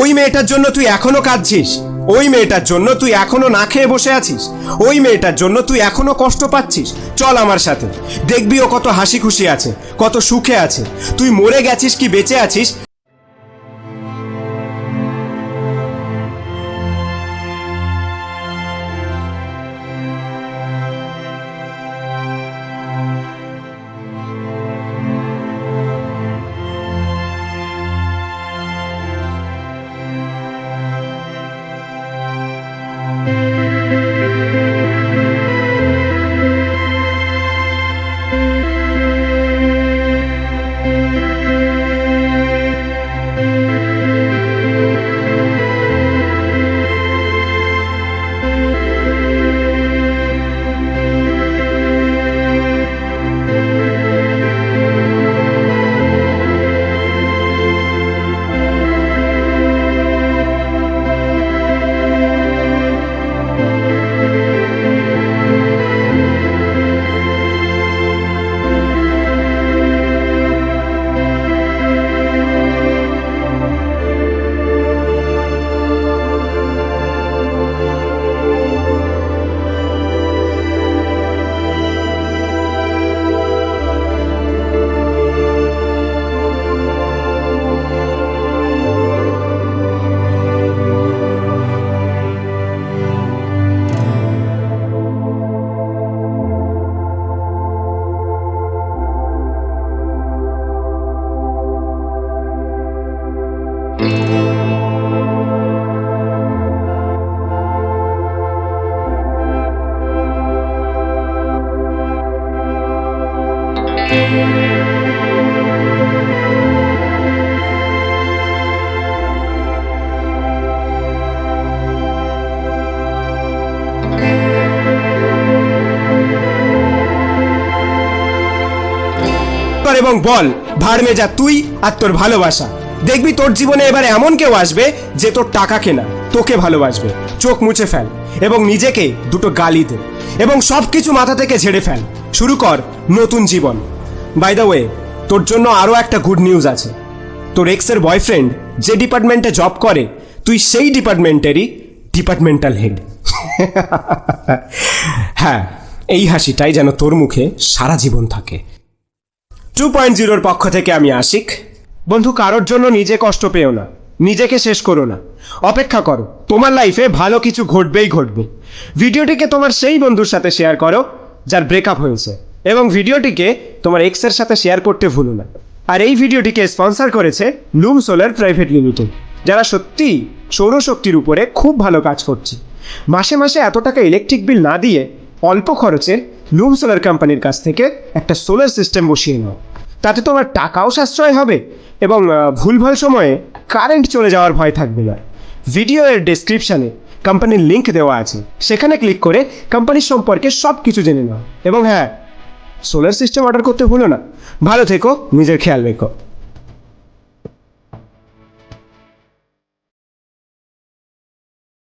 ওই মেয়েটার জন্য তুই এখনও কাঁদছিস? ওই মেয়েটার জন্য তুই এখনও না খেয়ে বসে আছিস? ওই মেয়েটার জন্য তুই এখনও কষ্ট পাচ্ছিস? চল আমার সাথে। দেখবি ও কত হাসি খুশি আছে, কত সুখে আছে। তুই মরে গেছিস কি বেঁচে আছিস? কর এবং বল ভাড়মে যা তুই আর তোর ভালোবাসা। দেখবি তোর জীবনে এবারে এমন কেউ আসবে যে তোর টাকা কেনা, তোকে ভালোবাসবে। চোখ মুছে ফেল এবং নিজেকে দুটো গালি দে এবং সব কিছু মাথা থেকে ঝেড়ে ফেল। শুরু কর নতুন জীবন। বাই দ্য ওয়ে তোর জন্য আরও একটা গুড নিউজ আছে। তোর এক্সের বয়ফ্রেন্ড যে ডিপার্টমেন্টে জব করে, তুই সেই ডিপার্টমেন্টেরই ডিপার্টমেন্টাল হেড হ্যাঁ এই হাসিটাই যেন তোর মুখে সারা জীবন থাকে। টু পয়েন্ট জিরোর পক্ষ থেকে আমি আশিক। বন্ধু, কারোর জন্য নিজে কষ্ট পেও না। নিজেকে শেষ করো না। অপেক্ষা করো, তোমার লাইফে ভালো কিছু ঘটবেই ঘটবে। ভিডিওটিকে তোমার সেই বন্ধুর সাথে শেয়ার করো, যার ব্রেকআপ হয়েছে। এবং ভিডিওটিকে তোমার এক্সের সাথে শেয়ার করতে ভুলো না। আর এই ভিডিওটিকে স্পন্সর করেছে লুম সোলার প্রাইভেট লিমিটেড যারা সত্যি সৌরশক্তির উপরে খুব ভালো কাজ করছে। মাসে মাসে এত টাকা ইলেকট্রিক বিল না দিয়ে অল্প খরচে লুম সোলার কোম্পানির কাছ থেকে একটা সোলার সিস্টেম বসিয়ে নাও। তাতে তোমার টাকাও সাশ্রয় হবে এবং ভুলভাল সময়ে কারেন্ট চলে যাওয়ার ভয় থাকবে না। ভিডিও এর ডেসক্রিপশানে কোম্পানির লিঙ্ক দেওয়া আছে। সেখানে ক্লিক করে কোম্পানির সম্পর্কে সব কিছু জেনে নাও। এবং হ্যাঁ সোলার সিস্টেম অর্ডার করতে ভুলো না। ভালো থেকো নিজের খেয়াল রেখো।